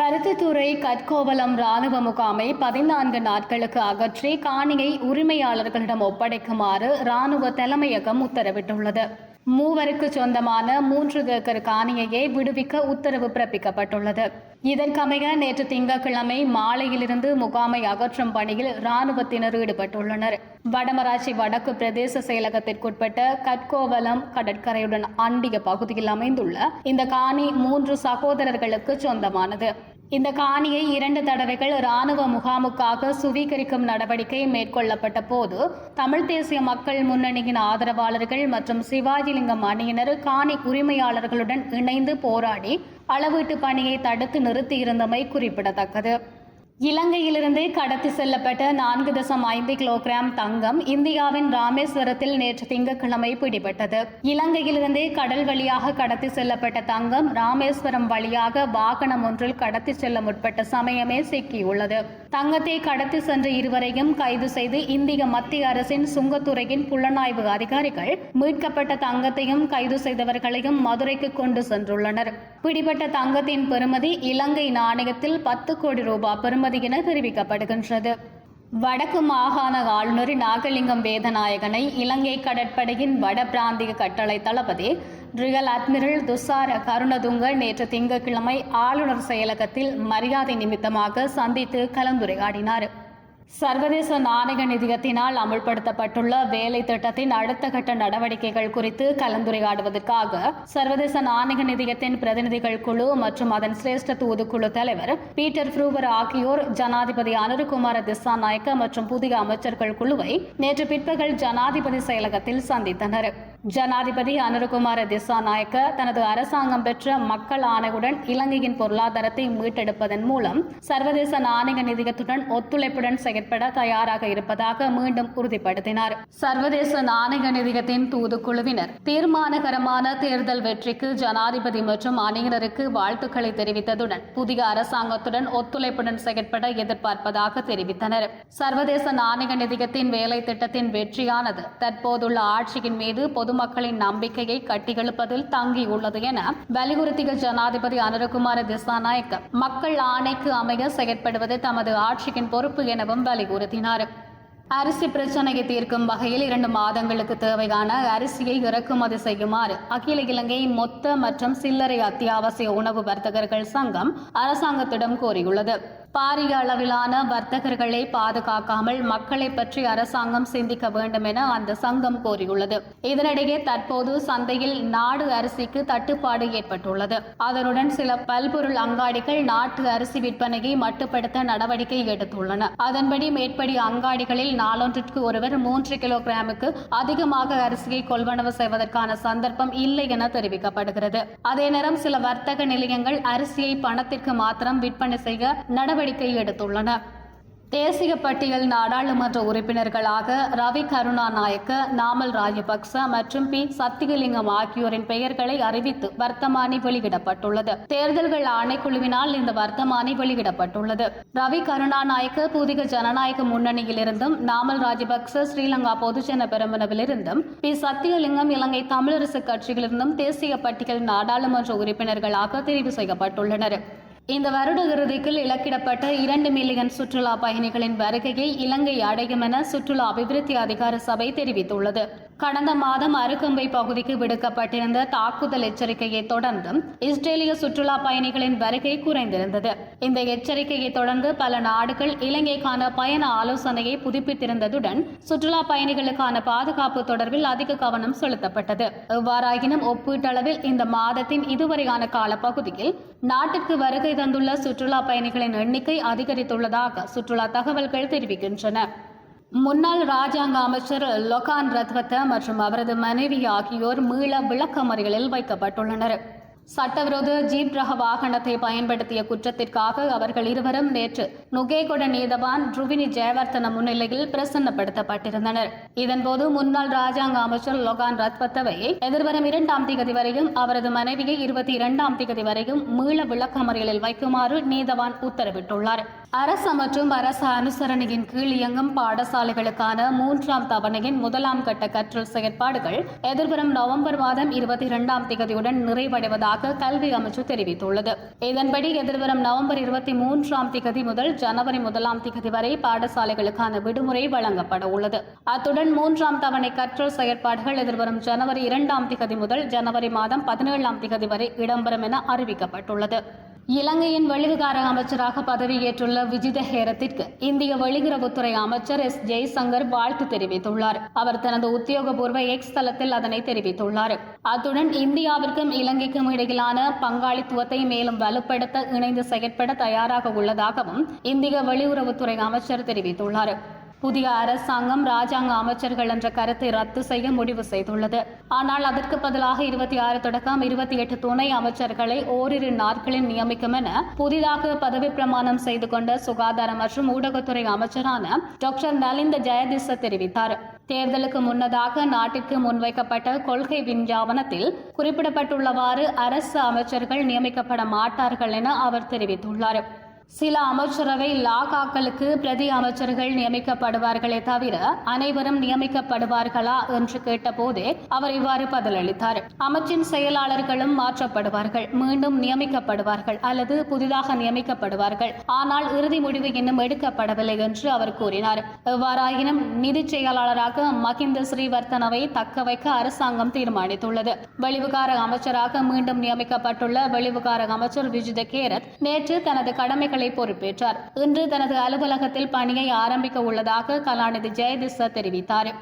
பருத்தித்துறை கட்கோவலம் ராணுவ முகாமை பதினான்கு நாட்களுக்கு அகற்றி காணியை உரிமையாளர்களிடம் ஒப்படைக்குமாறு ராணுவ தலைமையகம் உத்தரவிட்டுள்ளது. மூவருக்கு சொந்தமான மூன்று ஏக்கர் காணியையை விடுவிக்க உத்தரவு பிறப்பிக்கப்பட்டுள்ளது. இதற்கமைய நேற்று திங்கட்கிழமை மாலையிலிருந்து முகாமை அகற்றும் பணியில் ராணுவத்தினர் ஈடுபட்டுள்ளனர். வடமராட்சி வடக்கு பிரதேச செயலகத்திற்குட்பட்ட கட்கோவலம் கடற்கரையுடன் அண்டிய பகுதியில் அமைந்துள்ள இந்த காணி மூன்று சகோதரர்களுக்கு சொந்தமானது. இந்த காணியை இரண்டு தடவைகள் ராணுவ முகாமுக்காக சுவீகரிக்கும் நடவடிக்கை மேற்கொள்ளப்பட்ட போது தமிழ் தேசிய மக்கள் முன்னணியின் ஆதரவாளர்கள் மற்றும் சிவாஜிலிங்கம் அணியினர் காணி உரிமையாளர்களுடன் இணைந்து போராடி அளவீட்டு பணியை தடுத்து நிறுத்தியிருந்தமை குறிப்பிடத்தக்கது. இலங்கையிலிருந்து கடத்தி செல்லப்பட்ட நான்கு தசம் ஐந்து கிலோகிராம் தங்கம் இந்தியாவின் ராமேஸ்வரத்தில் நேற்று திங்கட்கிழமை பிடிபட்டது. இலங்கையிலிருந்து கடல் வழியாக கடத்தி செல்லப்பட்ட தங்கம் ராமேஸ்வரம் வழியாக வாகனம் ஒன்றில் கடத்தி செல்ல முற்பட்ட சமயமே சிக்கியுள்ளது. தங்கத்தை கடத்தி சென்ற இருவரையும் கைது செய்து இந்திய மத்திய அரசின் சுங்கத்துறையின் புலனாய்வு அதிகாரிகள் மீட்கப்பட்ட தங்கத்தையும் கைது செய்தவர்களையும் மதுரைக்கு கொண்டு சென்றுள்ளனர். பிடிபட்ட தங்கத்தின் பெறுமதி இலங்கை நாணயத்தில் பத்து கோடி ரூபாய் பெறுமதி என தெரிவிக்கப்படுகின்றது. வடக்கு மாகாண ஆளுநர் நாகலிங்கம் வேதநாயகனை இலங்கை கடற்படையின் வட பிராந்திய கட்டளை தளபதி ரியல் அட்மிரல் துசார கருணதுங்க நேற்று திங்கட்கிழமை ஆளுநர் செயலகத்தில் மரியாதை நிமித்தமாக சந்தித்து கலந்துரையாடினார். சர்வதேச நாணய நிதியத்தினால் அமுல்படுத்தப்பட்டுள்ள வேலை திட்டத்தின் அடுத்த கட்ட நடவடிக்கைகள் குறித்து கலந்துரையாடுவதற்காக சர்வதேச நாணய நிதியத்தின் பிரதிநிதிகள் குழு மற்றும் அதன் சிரேஷ்ட தூதுக்குழு தலைவர் பீட்டர் ஃப்ரூவர் ஆகியோர் ஜனாதிபதி அனுருகுமார திசாநாயக்க மற்றும் புதிய அமைச்சர்கள் குழுவை நேற்று பிற்பகல் ஜனாதிபதி செயலகத்தில் சந்தித்தனர். ஜனாதிபதி அனுருகுமார திசாநாயக்க தனது அரசாங்கம் பெற்ற மக்கள் ஆணையுடன் இலங்கையின் பொருளாதாரத்தை மீட்டெடுப்பதன் மூலம் சர்வதேச நாணய நிதியத்துடன் ஒத்துழைப்புடன் செயற்பட தயாராக இருப்பதாக மீண்டும் உறுதிப்படுத்தினார். சர்வதேச நாணய நிதியத்தின் தூதுக்குழுவினர் தீர்மானகரமான தேர்தல் வெற்றிக்கு ஜனாதிபதி மற்றும் அணியினருக்கு வாழ்த்துக்களை தெரிவித்ததுடன் புதிய அரசாங்கத்துடன் ஒத்துழைப்புடன் செயற்பட எதிர்பார்ப்பதாக தெரிவித்தனர். சர்வதேச நாணய நிதியத்தின் வேலை திட்டத்தின் வெற்றியானது தற்போதுள்ள ஆட்சியின் மீது பொது பொதுமக்களின் நம்பிக்கையை கட்டியெழுப்பதில் தங்கியுள்ளது என வலியுறுத்திய ஜனாதிபதி அனுரகுமார திசாநாயக்க மக்கள் ஆணைக்கு அமைய செயற்படுவது தமது ஆட்சியின் பொறுப்பு எனவும் வலியுறுத்தினார். அரிசி பிரச்சனையை தீர்க்கும் வகையில் இரண்டு மாதங்களுக்கு தேவையான அரிசியை இறக்குமதி செய்யுமாறு அகில இலங்கை மொத்த மற்றும் சில்லறை அத்தியாவசிய உணவு வர்த்தகர்கள் சங்கம் அரசாங்கத்திடம் கோரியுள்ளது. பாரிய அளவிலான வர்த்தகர்களை பாதுகாக்காமல் மக்களை பற்றி அரசாங்கம் சிந்திக்க வேண்டும் என அந்த சங்கம் கோரியுள்ளது. இதனிடையே தற்போது சந்தையில் நாடு அரிசிக்கு தட்டுப்பாடு ஏற்பட்டுள்ளது. அதனுடன் சில பல்பொருள் அங்காடிகள் நாட்டு அரிசி விற்பனையை மட்டுப்படுத்த நடவடிக்கை எடுத்துள்ளன. அதன்படி மேற்படி அங்காடிகளில் நாளொன்றிற்கு ஒருவர் மூன்று கிலோகிராமுக்கு அதிகமாக அரிசியை கொள்வனவு செய்வதற்கான சந்தர்ப்பம் இல்லை என தெரிவிக்கப்படுகிறது. அதே நேரம் சில வர்த்தக நிலையங்கள் அரிசியை பணத்திற்கு மாத்திரம் விற்பனை செய்ய நடவடிக்கை எடுத்துள்ளன. தேசிய பட்டியல் நாடாளுமன்ற உறுப்பினர்களாக ரவி கருணாநாயக்க நாமல் ராஜபக்ச மற்றும் பி. சத்தியலிங்கம் ஆகியோரின் பெயர்களை அறிவித்து வர்த்தமானி வெளியிடப்பட்டுள்ளது. தேர்தல்கள் ஆணைக்குழுவினால் இந்த வர்த்தமானி வெளியிடப்பட்டுள்ளது. ரவி கருணாநாயக்க புதிய ஜனநாயக முன்னணியிலிருந்தும் நாமல் ராஜபக்ச ஸ்ரீலங்கா பொதுஜன பெருமனவிலிருந்தும் பி. சத்தியலிங்கம் இலங்கை தமிழரசு கட்சியிலிருந்தும் தேசிய பட்டியல் நாடாளுமன்ற உறுப்பினர்களாக தெரிவு செய்யப்பட்டுள்ளனர். இந்த வருட இறுதிக்குள் இலக்கிடப்பட்ட இரண்டு மில்லியன் சுற்றுலா பயணிகளின் வருகையை இலங்கை அடையும் என சுற்றுலா அபிவிருத்தி அதிகார சபை தெரிவித்துள்ளது. கடந்த மாதம் அருகம்பை பகுதிக்கு விடுக்கப்பட்டிருந்த தாக்குதல் எச்சரிக்கையை தொடர்ந்தும் இஸ்ரேலிய சுற்றுலா பயணிகளின் வருகை குறைந்திருந்தது. இந்த எச்சரிக்கையை தொடர்ந்து பல நாடுகள் இலங்கைக்கான பயண ஆலோசனையை புதுப்பித்திருந்ததுடன் சுற்றுலா பயணிகளுக்கான பாதுகாப்பு தொடர்பில் அதிக கவனம் செலுத்தப்பட்டது. எவ்வாறாயினும் ஒப்பீட்டளவில் இந்த மாதத்தின் இதுவரையான காலப்பகுதியில் நாட்டிற்கு வருகை தந்துள்ள சுற்றுலா பயணிகளின் எண்ணிக்கை அதிகரித்துள்ளதாக சுற்றுலா தகவல்கள் தெரிவிக்கின்றன. முன்னாள் ராஜாங்க அமைச்சர் லொகான் ரத்வத்த மற்றும் அவரது மனைவி ஆகியோர் மீள விளக்கமறிகளில் வைக்கப்பட்டுள்ளனர். சட்டவிரோத ஜீப் ரக வாகனத்தை பயன்படுத்திய குற்றத்திற்காக அவர்கள் இருவரும் நேற்று நுகேகொட நீதவான் ருவினி ஜெயவர்த்தன முன்னிலையில் பிரசன்னப்படுத்தப்பட்டிருந்தனர். இதன்போது முன்னாள் ராஜாங்க அமைச்சர் லொகான் ரத்வத்தவை எதிர்வரும் இரண்டாம் திகதி வரையும் அவரது மனைவியை இருபத்தி இரண்டாம் திகதி வரையும் மீள விளக்கமறியலில் வைக்குமாறு நீதவான் உத்தரவிட்டுள்ளார். அரசு மற்றும் அரசு அனுசரணையின் கீழ் இயங்கும் பாடசாலைகளுக்கான மூன்றாம் தவணையின் முதலாம் கட்ட கற்றல் செயற்பாடுகள் எதிர்வரும் நவம்பர் மாதம் இருபத்தி இரண்டாம் தேதியுடன் நிறைவடைவதாக கல்வி அமைச்சு தெரிவித்துள்ளது. இதன்படி எதிர்வரும் நவம்பர் இருபத்தி மூன்றாம் திகதி முதல் ஜனவரி முதலாம் திகதி வரை பாடசாலைகளுக்கான விடுமுறை வழங்கப்பட உள்ளது. அத்துடன் மூன்றாம் தவணை கற்றல் செயற்பாடுகள் எதிர்வரும் ஜனவரி இரண்டாம் திகதி முதல் ஜனவரி மாதம் பதினேழாம் திகதி வரை இடம்பெறும் என அறிவிக்கப்பட்டுள்ளது. இலங்கையின் வெளிவிகார அமைச்சராக பதவியேற்றுள்ள விஜித ஹேரத்திற்கு இந்திய வெளியுறவுத்துறை அமைச்சர் எஸ். ஜெய்சங்கர் வாழ்த்து தெரிவித்துள்ளார். அவர் தனது உத்தியோகபூர்வ எக்ஸ் தளத்தில் அதனை தெரிவித்துள்ளார். அத்துடன் இந்தியாவிற்கும் இலங்கைக்கும் இடையிலான பங்காளித்துவத்தை மேலும் வலுப்படுத்த இணைந்து செயற்பட தயாராக உள்ளதாகவும் இந்திய வெளியுறவுத்துறை அமைச்சர் தெரிவித்துள்ளார். புதிய அரசாங்கம் ராஜாங்க அமைச்சர்கள் என்ற கருத்தை ரத்து செய்ய முடிவு செய்துள்ளது. ஆனால் அதற்கு பதிலாக இருபத்தி ஆறு தொடக்கம் இருபத்தி எட்டு துணை அமைச்சர்களை ஓரிரு நாட்களில் நியமிக்கும் என புதிதாக பதவி பிரமாணம் செய்து கொண்ட சுகாதார மற்றும் ஊடகத்துறை அமைச்சரான டாக்டர் நலிந்த ஜெயதிச தெரிவித்தார். தேர்தலுக்கு முன்னதாக நாட்டிற்கு முன்வைக்கப்பட்ட கொள்கை விஞ்ஞாபனத்தில் குறிப்பிடப்பட்டுள்ளவாறு அரசு அமைச்சர்கள் நியமிக்கப்பட மாட்டார்கள் என அவர் தெரிவித்துள்ளார். சில அமைச்சரவை லாகாக்களுக்கு பிரதி அமைச்சர்கள் நியமிக்கப்படுவார்களே தவிர அனைவரும் நியமிக்கப்படுவார்களா என்று கேட்டபோதே அவர் இவ்வாறு பதிலளித்தார். அமைச்சின் செயலாளர்களும் மாற்றப்படுவார்கள் மீண்டும் நியமிக்கப்படுவார்கள் அல்லது புதிதாக நியமிக்கப்படுவார்கள். ஆனால் இறுதி முடிவு இன்னும் எடுக்கப்படவில்லை என்று அவர் கூறினார். எவ்வாறாயினும் நிதி செயலாளராக மகிந்த ஸ்ரீவர்த்தனவை தக்க வைக்க அரசாங்கம் தீர்மானித்துள்ளது. வெளிவிகார அமைச்சராக மீண்டும் நியமிக்கப்பட்டுள்ள வெளிவிகார அமைச்சர் விஜித கேரத் நேற்று தனது கடமைகளை பொறுப்பேற்றார். இன்று தனது அலுவலகத்தில் பணியை ஆரம்பிக்க உள்ளதாக கலாநிதி ஜெயதிச தெரிவித்தார்.